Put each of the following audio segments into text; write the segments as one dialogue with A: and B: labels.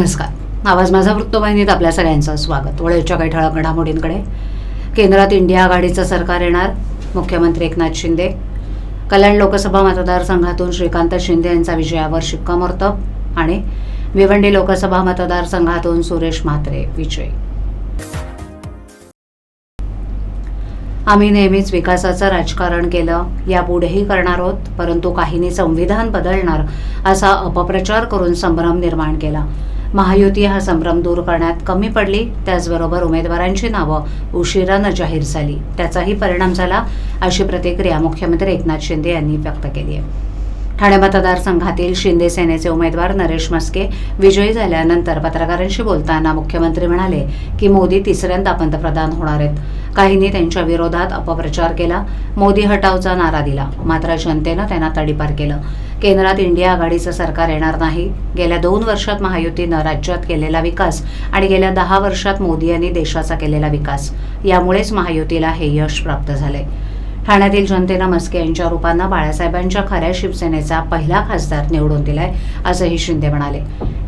A: नमस्कार. आवाज माझा वृत्तवाहिनीत आपल्या सगळ्यांचं स्वागत. वळेच्या काही ठळक घडामोडींकडे. केंद्रात इंडिया आघाडीचं सरकार येणार मुख्यमंत्री एकनाथ शिंदे. कल्याण लोकसभा मतदारसंघातून श्रीकांत शिंदे यांचा विजयावर शिक्कामोर्तब आणि भिवंडी लोकसभा मतदारसंघातून सुरेश म्हात्रे विजय. आम्ही नेहमीच विकासाचं राजकारण केलं यापुढेही करणार आहोत परंतु काहींनी संविधान बदलणार असा अपप्रचार करून संभ्रम निर्माण केला. महायुती हा संभ्रम दूर करण्यात कमी पडली. त्याचबरोबर उमेदवारांची नावं उशिरानं जाहीर झाली. त्याचाही परिणाम झाला अशी प्रतिक्रिया मुख्यमंत्री एकनाथ शिंदे यांनी व्यक्त केली आहे. ठाणे मतदारसंघातील शिंदे सेनेचे उमेदवार नरेश मस्के विजयी झाल्यानंतर पत्रकारांशी बोलताना मुख्यमंत्री म्हणाले की मोदी तिसऱ्यांदा पंतप्रधान होणार आहेत. काहींनी त्यांच्या विरोधात अपप्रचार केला. मोदी हटावचा नारा दिला. मात्र जनतेनं त्यांना तडीपार केलं. केंद्रात इंडिया आघाडीचं सरकार येणार नाही. गेल्या दोन वर्षात महायुतीनं राज्यात केलेला विकास आणि गेल्या दहा वर्षात मोदी यांनी देशाचा केलेला विकास. यामुळेच महायुतीला हे यश प्राप्त झाले ठाण्यातील जनतेनं मस्के यांच्या रूपांना बाळासाहेबांच्या खऱ्या शिवसेनेचा पहिला खासदार निवडून दिलाय असंही शिंदे म्हणाले.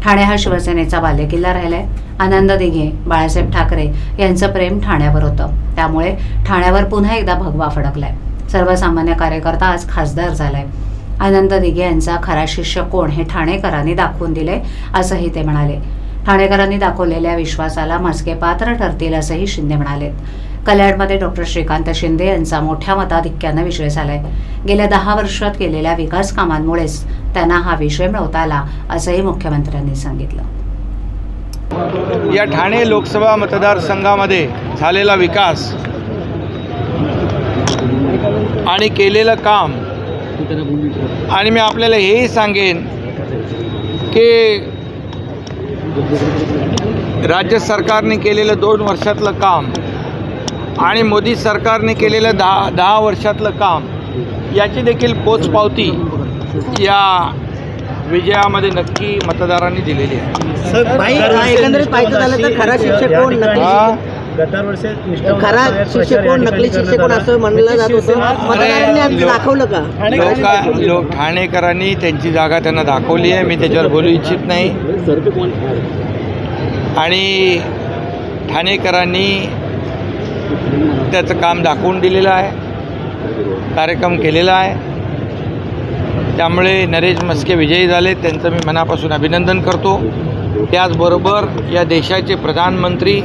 A: ठाणे हा शिवसेनेचा बालेकिल्ला राहिलाय. आनंद दिघे बाळासाहेब ठाकरे यांचं प्रेम ठाण्यावर होतं. त्यामुळे ठाण्यावर पुन्हा एकदा भगवा फडकलाय. सर्वसामान्य कार्यकर्ता आज खासदार झालाय. आनंद दिघे यांचा खरा शिष्य कोण हे ठाणेकरांनी दाखवून दिले असंही ते म्हणाले. ठाणेकरांनी दाखवलेल्या विश्वासाला मस्के पात्र ठरतील असंही शिंदे म्हणालेत. कल्याणमध्ये डॉक्टर श्रीकांत शिंदे यांचा मोठ्या मताधिक्यानं विजय झालाय. गेल्या दहा वर्षात केलेल्या विकास कामांमुळेच त्यांना हा विषय मिळवता आला असंही मुख्यमंत्र्यांनी सांगितलं.
B: या ठाणे लोकसभा मतदारसंघामध्ये झालेला विकास आणि केलेलं काम आणि मी आपल्याला हेही सांगेन की राज्य सरकारने केलेलं दोन वर्षातलं काम आणि मोदी सरकारने केलेलं दहा दहा वर्षातलं काम याची देखील पोचपावती या विजयामध्ये नक्की मतदारांनी दिलेली आहे.
C: भाई एकंदरीत पाहायचं झालं तर खरा शिक्षक कोण? नकली?
D: गतर वर्षे
C: खरा शिक्षक कोण? नकली शिक्षक कोण? असं म्हणलं जात होतं. मतदारांनी आज
B: लोक-
C: दाखवलं का?
B: लोका लोक ठाणेकरांनी त्यांची जागा त्यांना दाखवली आहे. मी त्याच्यावर बोलू इच्छित नाही. आणि ठाणेकरांनी त्याचं काम दाखवून दिलेलं आहे. कार्यक्रम केलेला आहे. त्यामुळे नरेश मस्के विजयी झाले. त्यांचं मी मनापासून अभिनंदन करतो. त्याचबरोबर या देशाचे प्रधानमंत्री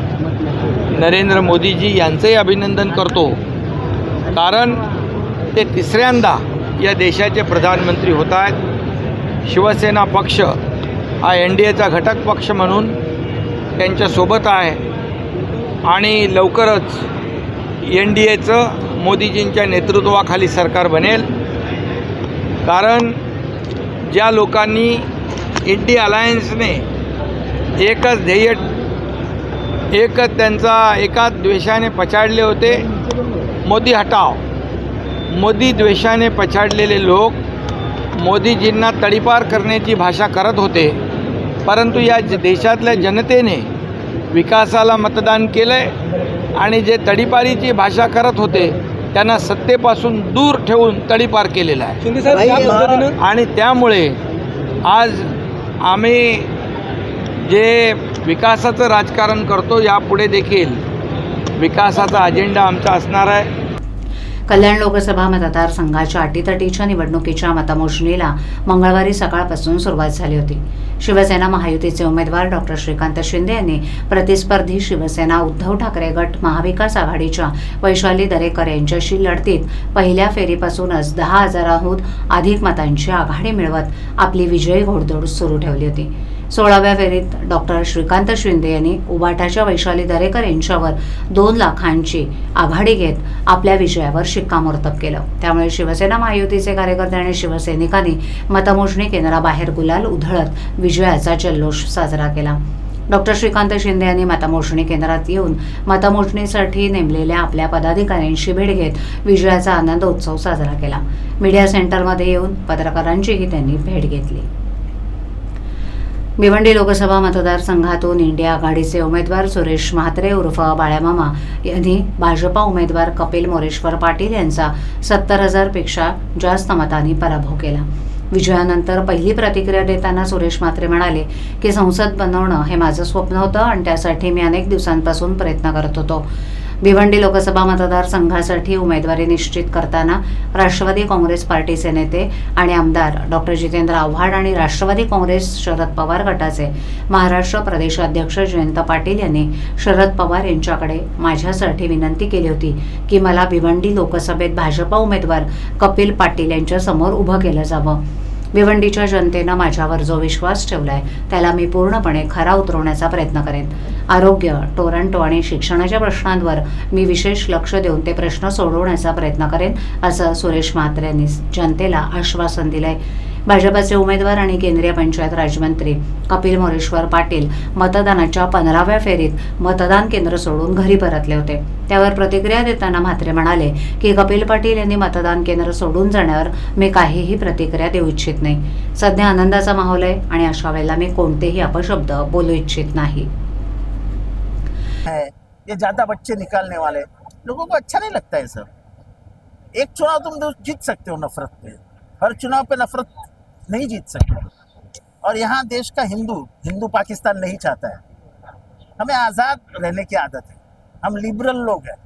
B: नरेंद्र मोदीजी यांचंही अभिनंदन करतो. कारण ते तिसऱ्यांदा या देशाचे प्रधानमंत्री होत आहेत. शिवसेना पक्ष हा एन डी एचा घटक पक्ष म्हणून त्यांच्यासोबत आहे. आणि लवकरच एन डी एचं मोदीजींच्या नेतृत्वाखाली सरकार बनेल. कारण ज्या लोकांनी इंडी अलायन्सने एकच ध्येय एकच त्यांचा एकाच द्वेषाने पछाडले होते मोदी हटाव. मोदी द्वेषाने पछाडलेले लोक मोदीजींना तडीपार करण्याची भाषा करत होते. परंतु या ज- देशातल्या जनतेने विकासाला मतदान केलं आहे आणि जे तडीपारीची भाषा करत होते त्यांना सत्तेपासून दूर ठेवून तडीपार केलेलं आहे. आणि त्यामुळे आज आम्ही जे विकासाचं राजकारण करतो यापुढे देखील विकासाचा अजेंडा आमचा असणार आहे.
A: कल्याण लोकसभा मतदारसंघाच्या अटीतटीच्या निवडणुकीच्या मतमोजणीला मंगळवारी सकाळपासून सुरुवात झाली होती. शिवसेना महायुतीचे उमेदवार डॉक्टर श्रीकांत शिंदे यांनी प्रतिस्पर्धी शिवसेना उद्धव ठाकरे गट महाविकास आघाडीच्या वैशाली दरेकर यांच्याशी लढतीत पहिल्या फेरीपासूनच दहा हजाराहून अधिक मतांची आघाडी मिळवत आपली विजयी घोडदौड सुरू ठेवली होती. सोळाव्या फेरीत डॉक्टर श्रीकांत शिंदे यांनी उबाटाच्या वैशाली दरेकर यांच्यावर दोन लाखांची आघाडी घेत आपल्या विजयावर शिक्कामोर्तब केलं. त्यामुळे शिवसेना महायुतीचे कार्यकर्ते आणि शिवसैनिकांनी मतमोजणी केंद्राबाहेर गुलाल उधळत विजयाचा जल्लोष साजरा केला. डॉक्टर श्रीकांत शिंदे यांनी मतमोजणी केंद्रात येऊन मतमोजणीसाठी नेमलेल्या आपल्या पदाधिकाऱ्यांशी भेट घेत विजयाचा आनंद उत्सव साजरा केला. मीडिया सेंटरमध्ये येऊन पत्रकारांचीही त्यांनी भेट घेतली. भिवंडी लोकसभा मतदारसंघातून इंडिया आघाडीचे उमेदवार सुरेश म्हात्रे उर्फ बाळ्यामामा यांनी भाजपा उमेदवार कपिल मोरेश्वर पाटील यांचा सत्तर हजारपेक्षा जास्त मतांनी पराभव केला. विजयानंतर पहिली प्रतिक्रिया देताना सुरेश म्हात्रे म्हणाले की संसद बनवणं हे माझं स्वप्न होतं आणि त्यासाठी मी अनेक दिवसांपासून प्रयत्न करत होतो. भिवंडी लोकसभा मतदारसंघासाठी उमेदवारी निश्चित करताना राष्ट्रवादी काँग्रेस पार्टीचे नेते आणि आमदार डॉक्टर जितेंद्र आव्हाड आणि राष्ट्रवादी काँग्रेस शरद पवार गटाचे महाराष्ट्र प्रदेशाध्यक्ष जयंत पाटील यांनी शरद पवार यांच्याकडे माझ्यासाठी विनंती केली होती की मला भिवंडी लोकसभेत भाजपा उमेदवार कपिल पाटील यांच्या समोर उभं केलं जावं. भिवंडीच्या जनतेनं माझ्यावर जो विश्वास ठेवलाय त्याला मी पूर्णपणे खरा उतरवण्याचा प्रयत्न करेन. आरोग्य टोरंटो आणि शिक्षणाच्या प्रश्नांवर मी विशेष लक्ष देऊन ते प्रश्न सोडवण्याचा प्रयत्न करेन असं सुरेश म्हात्रे यांनी जनतेला आश्वासन दिलंय. भाजपाचे उमेदवार आणि केंद्रीय पंचायत राज्यमंत्री कपिल मोरेश्वर पाटील मतदानाच्या पंधराव्या फेरीत मतदान केंद्र सोडून घरी परतले होते. त्यावर प्रतिक्रिया देताना म्हात्रे म्हणाले की कपिल पाटील यांनी मतदान केंद्र सोडून जाण्यावर मी काहीही प्रतिक्रिया देऊ इच्छित नाही. सध्या आनंदाचा माहोल आहे आणि अशा वेळेला मी कोणतेही अपशब्द बोलू इच्छित नाही.
D: ये ज्यादा बच्चे निकालने वाले लोगों को अच्छा नहीं लगता है सर एक चुनाव तुम जीत सकते हो नफरत पे. हर चुनाव पे नफरत नहीं जीत सकते। और यहाँ देश का हिंदू हिंदू पाकिस्तान नहीं चाहता है। हमें आज़ाद रहने की आदत है। हम लिबरल लोग हैं।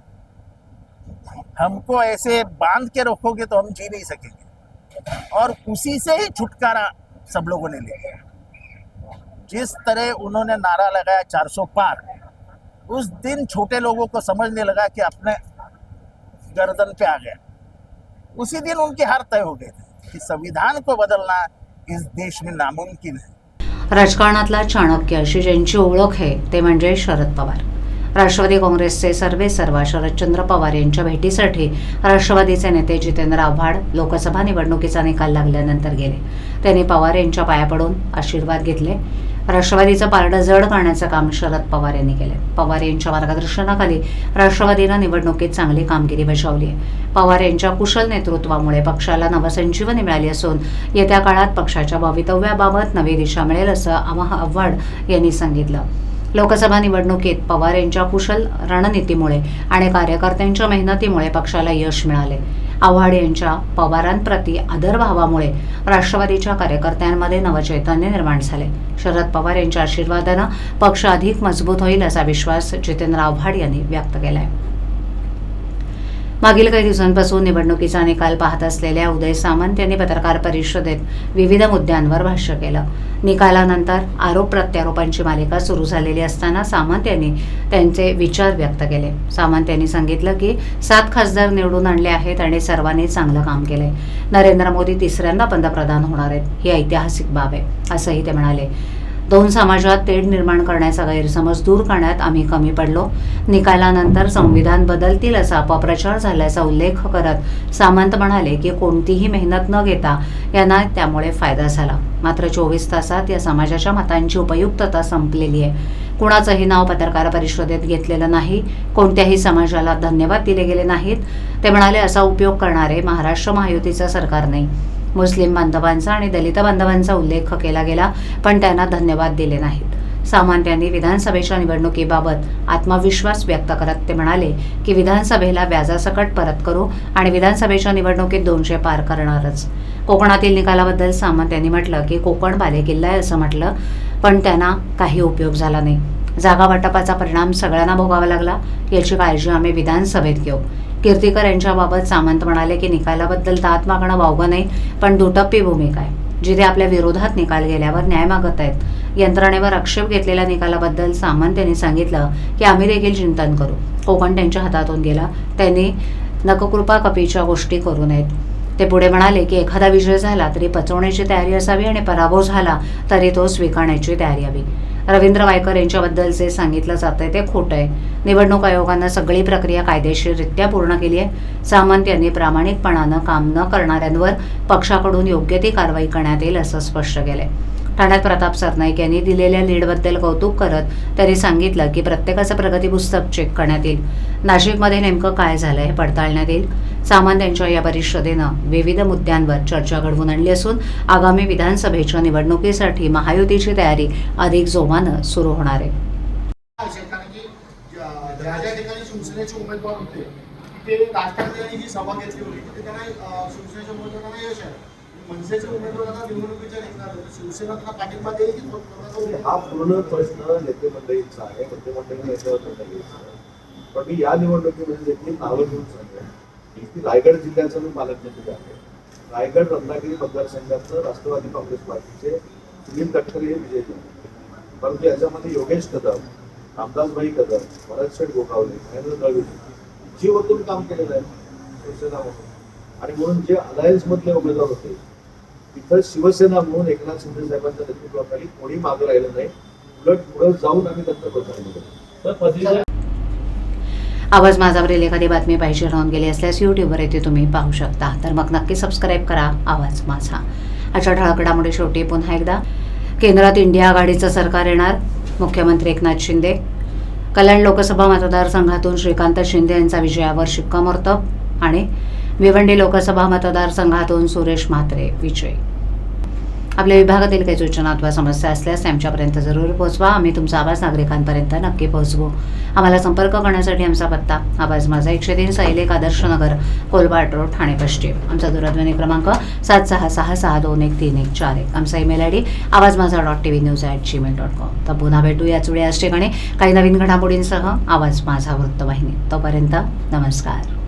D: हमको ऐसे बाँध के रखोगे तो हम जी नहीं सकेंगे। और उसी से ही छुटकारा सब लोगों ने लिया। जिस तरह उन्होंने नारा लगाया 400 पार, उस दिन छोटे लोगों को समझने लगा कि अपने गर्दन पे आ गया। उसी दिन उनकी हार तय हो गई थी। कि संविधान को बदलना इस देश में नामुमकिन है।
A: राजकारणातला चाणक्य अशी ज्यांची ओळख आहे ते म्हणजे शरद पवार. राष्ट्रवादी काँग्रेसचे सर्वे सर्वा शरदचंद्र पवार यांच्या भेटीसाठी राष्ट्रवादीचे नेते जितेंद्र आव्हाड लोकसभा निवडणुकीचा निकाल लागल्यानंतर गेले. त्यांनी पवार यांच्या पाया पडून आशीर्वाद घेतले. राष्ट्रवादीचं पारडं जड करण्याचं काम शरद पवार यांनी केले पवार यांच्या मार्गदर्शनाखाली राष्ट्रवादीनं निवडणुकीत चांगली कामगिरी बजावली आहे. पवार यांच्या कुशल नेतृत्वामुळे पक्षाला नवसंजीवनी मिळाली असून येत्या काळात पक्षाच्या भवितव्याबाबत नवी दिशा मिळेल असं आवाह आव्हाड यांनी सांगितलं. लोकसभा निवडणुकीत पवार यांच्या कुशल रणनीतीमुळे आणि कार्यकर्त्यांच्या मेहनतीमुळे पक्षाला यश मिळाले आव्हाड यांच्या पवारांप्रती आदरभावामुळे राष्ट्रवादीच्या कार्यकर्त्यांमध्ये नवचैतन्य निर्माण झाले. शरद पवार यांच्या आशीर्वादानं पक्ष अधिक मजबूत होईल असा विश्वास जितेंद्र आव्हाड यांनी व्यक्त केला आहे मागील काही दिवसांपासून निवडणुकीचा निकाल पाहत असलेल्या उदय सामंत यांनी पत्रकार परिषदेत विविध मुद्द्यांवर भाष्य केलं. निकालानंतर आरोप प्रत्यारोपांची मालिका सुरू झालेली असताना सामंत यांनी त्यांचे विचार व्यक्त केले. सामंत यांनी सांगितलं की सात खासदार निवडून आणले आहेत आणि सर्वांनी चांगलं काम केलंय. नरेंद्र मोदी तिसऱ्यांदा पंतप्रधान होणार आहेत. ही ऐतिहासिक बाब आहे असंही ते म्हणाले. दोन समाजात तेढ निर्माण करण्याचा गैरसमज दूर करण्यात आम्ही कमी पडलो. निकालानंतर संविधान बदलतील असा अपप्रचार झाल्याचा उल्लेख करत सामंत म्हणाले की कोणतीही मेहनत न घेता यांना त्यामुळे फायदा झाला. मात्र चोवीस तासात या समाजाच्या मतांची उपयुक्तता संपलेली आहे. कुणाचंही नाव पत्रकार परिषदेत घेतलेलं नाही कोणत्याही समाजाला धन्यवाद दिले गेले नाहीत. ते म्हणाले असा उपयोग करणारे महाराष्ट्र महायुतीचं सरकार नाही. मुस्लिम बांधवांचा आणि दलित बांधवांचा उल्लेख केला गेला पण त्यांना धन्यवाद दिले नाहीत. सामंत यांनी विधानसभेच्या निवडणुकीबाबत आत्मविश्वास व्यक्त करत ते म्हणाले की विधानसभेला व्याजासकट परत करू आणि विधानसभेच्या निवडणुकीत दोनशे पार करणारच. कोकणातील निकालाबद्दल सामंत यांनी म्हटलं की कोकण बालेकिल्ला आहे असं म्हटलं पण त्यांना काही उपयोग झाला नाही. जागा वाटपाचा परिणाम सगळ्यांना भोगावा लागला. याची काळजी आम्ही विधानसभेत घेऊ. कीर्तीकर यांच्याबाबत सामंत म्हणाले की निकालाबद्दल दात मागणं वावगं नाही पण दुटप्पी भूमिका आहे जिथे आपल्या विरोधात निकाल गेल्यावर न्याय मागत आहेत. यंत्रणेवर आक्षेप घेतलेल्या निकालाबद्दल सामंत यांनी सांगितलं की आम्ही देखील चिंतन करू. कोकण त्यांच्या हातातून गेला. त्यांनी नककृपा कपीच्या गोष्टी करू नयेत. ते पुढे म्हणाले की एखादा विजय झाला तरी पचवण्याची तयारी असावी आणि पराभव झाला तरी तो स्वीकारण्याची तयारी हवी. रवींद्र वायकर यांच्याबद्दलचे सांगितलं जातंय ते खोटं आहे. निवडणूक आयोगानं सगळी प्रक्रिया कायदेशीररित्या पूर्ण केली आहे. सामंत यांनी प्रामाणिकपणानं काम न करणाऱ्यांवर पक्षाकडून योग्य ती कारवाई करण्यात येईल असं स्पष्ट केलंय. ठाण्यात प्रताप सरनाईक यांनी दिलेल्या लीडबद्दल कौतुक करत त्यांनी सांगितलं की प्रत्येकाचं प्रगती पुस्तक चेक करण्यात येईल. नाशिकमध्ये नेमकं काय झालं हे पडताळण्यात येईल. सामंत यांच्या या परिषदेनं विविध मुद्द्यांवर चर्चा घडवून आणली असून आगामी विधानसभेच्या निवडणुकीसाठी महायुतीची तयारी अधिक जोमानं सुरू होणार आहे.
E: ज्या ज्या ठिकाणी शिवसेनेचे उमेदवार होते ते राजकारण्यांनी ही सभा घेतली होती. तिथे त्यांना शिवसेनेच्या उमेदवारांना यश आहे मनसेच्या उमेदवाराला निवडणुकीच्या रिंगणात शिवसेना त्यांना पाठिंबा देईल की स्वतंत्र
F: हा पूर्ण प्रश्न नेते मंडळींचा आहे. नेते मंडळींना याच्यावर निर्णय घ्यायचा पण मी या निवडणुकीमध्ये देखील नावं घेऊन सांगेन की रायगड जिल्ह्याचं मी पालकमंत्री आहे. रायगड रत्नागिरी मतदारसंघाचं राष्ट्रवादी काँग्रेस पार्टीचे सुनील तटकरे हे विजयी परंतु याच्यामध्ये योगेश कदम रामदासभाई कदम भरत शेठ गोगावले महेंद्र दळवी जीव ओतून काम केलेलं आहे शिवसेना म्हणून. आणि म्हणून जे अलायन्स मधले उमेदवार होते तिथं शिवसेना म्हणून एकनाथ शिंदे साहेबांच्या नेतृत्वाखाली कोणी मागं राहिलं नाही. उलट पुढे जाऊन आम्ही केला.
A: आवाज माझावरील एखादी बातमी पाहिजे राहून गेली असल्यास यूट्यूबवर येथे तुम्ही पाहू शकता. तर मग नक्की सबस्क्राईब करा. आवाज माझा. अशा ठळकडामुळे शेवटी पुन्हा एकदा. केंद्रात इंडिया आघाडीचं सरकार येणार. मुख्यमंत्री एकनाथ शिंदे. कल्याण लोकसभा मतदारसंघातून श्रीकांत शिंदे यांचा विजयावर शिक्कामोर्तब. आणि भिवंडी लोकसभा मतदारसंघातून सुरेश म्हात्रे विजय. आपल्या विभागातील काही सूचना अथवा समस्या असल्यास त्यांच्यापर्यंत आमच्यापर्यंत जरूर पोहोचवा. आम्ही तुमचा आवाज नागरिकांपर्यंत नक्की पोहोचवू. आम्हाला संपर्क करण्यासाठी आमचा पत्ता आवाज माझा एकशे तीन सैलेक आदर्श नगर कोलबाट रोड ठाणे पश्चिम. आमचा दूरध्वनी क्रमांक सात सहा सहा सहा दोन एक तीन एक चार एक. आमचा email I D Awaaz Majha dot T V news at Gmail dot com. तर पुन्हा भेटू याच वेळी. याच ठिकाणी काही नवीन घडामोडींसह आवाज माझा वृत्तवाहिनी. तोपर्यंत नमस्कार.